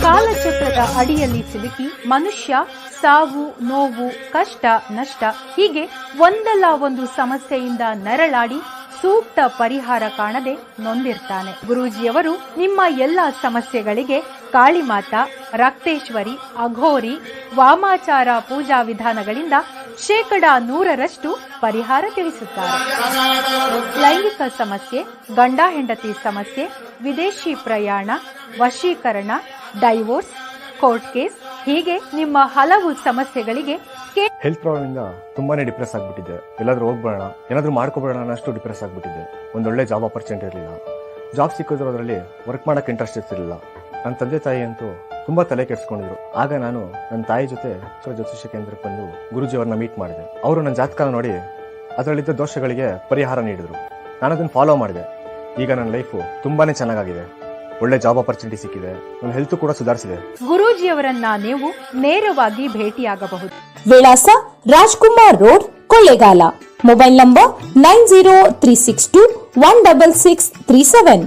ಕಾಲಚಕ್ರದ ಅಡಿಯಲ್ಲಿ ಸಿಲುಕಿ ಮನುಷ್ಯ ಸಾವು ನೋವು ಕಷ್ಟ ನಷ್ಟ ಹೀಗೆ ಒಂದಲ್ಲ ಒಂದು ಸಮಸ್ಯೆಯಿಂದ ನರಳಾಡಿ ಸೂಕ್ತ ಪರಿಹಾರ ಕಾಣದೆ ನೊಂದಿರ್ತಾನೆ. ಗುರೂಜಿಯವರು ನಿಮ್ಮ ಎಲ್ಲ ಸಮಸ್ಯೆಗಳಿಗೆ ಕಾಳಿಮಾತಾ, ರಕ್ತೇಶ್ವರಿ, ಅಘೋರಿ, ವಾಮಾಚಾರ ಪೂಜಾ ವಿಧಾನಗಳಿಂದ ಶೇಕಡ ನೂರರಷ್ಟು ಪರಿಹಾರ ತಿಳಿಸುತ್ತಾರೆ. ಲೈಂಗಿಕ ಸಮಸ್ಯೆ, ಗಂಡ ಹೆಂಡತಿ ಸಮಸ್ಯೆ, ವಿದೇಶಿ ಪ್ರಯಾಣ, ವಶೀಕರಣ, ಡೈವೋರ್ಸ್, ಕೋರ್ಟ್ ಕೇಸ್ ಹೀಗೆ ನಿಮ್ಮ ಹಲವು ಸಮಸ್ಯೆಗಳಿಗೆ ಹೆಲ್ತ್ ಪ್ರಾಬ್ಲಮ್ ಇಂದ ತುಂಬಾನೇ ಡಿಪ್ರೆಸ್ ಆಗ್ಬಿಟ್ಟಿದೆ. ಎಲ್ಲಾದ್ರೂ ಹೋಗ್ಬೇಡ ಏನಾದ್ರೂ ಮಾಡ್ಕೊಬೇಡ ಅನ್ನಷ್ಟು ಡಿಪ್ರೆಸ್ ಆಗ್ಬಿಟ್ಟಿದೆ. ಒಂದೊಳ್ಳೆ ಜಾಬ್ ಆಪರ್ಚುನಿಟಿ ಇರಲಿಲ್ಲ. ಜಾಬ್ ಸಿಕ್ಕಿದ್ರು ಅದರಲ್ಲಿ ವರ್ಕ್ ಮಾಡಕ್ಕೆ ಇಂಟ್ರೆಸ್ಟ್ ಇರ್ತಿರಲಿಲ್ಲ. ನನ್ನ ತಂದೆ ತಾಯಿ ಅಂತೂ ತುಂಬಾ ತಲೆ ಕೆಡಿಸ್ಕೊಂಡಿದ್ರು. ಆಗ ನಾನು ನನ್ನ ತಾಯಿ ಜೊತೆ ಜ್ಯೋತಿಷ್ಯ ಕೇಂದ್ರಕ್ಕೆ ಬಂದು ಗುರುಜಿಯವರನ್ನ ಮೀಟ್ ಮಾಡಿದೆ. ಅವರು ನನ್ನ ಜಾತಕನ ನೋಡಿ ಅದರಲ್ಲಿದ್ದ ದೋಷಗಳಿಗೆ ಪರಿಹಾರ ನೀಡಿದ್ರು. ನಾನು ಅದನ್ನು ಫಾಲೋ ಮಾಡಿದೆ. ಈಗ ನನ್ನ ಲೈಫು ತುಂಬಾನೇ ಚೆನ್ನಾಗಾಗಿದೆ. ಒಳ್ಳೆ ಜಾಬ್ ಅಪರ್ಚುನಿಟಿ ಸಿಕ್ಕಿದೆ. ನನ್ನ ಹೆಲ್ತ್ ಕೂಡ ಸುಧಾರಿಸಿದೆ. ಗುರೂಜಿಯವರನ್ನ ನೀವು ನೇರವಾಗಿ ಭೇಟಿಯಾಗಬಹುದು. ವಿಳಾಸ Rajkumar road Kollegal. Mobile number nine zero three six two one double six three seven.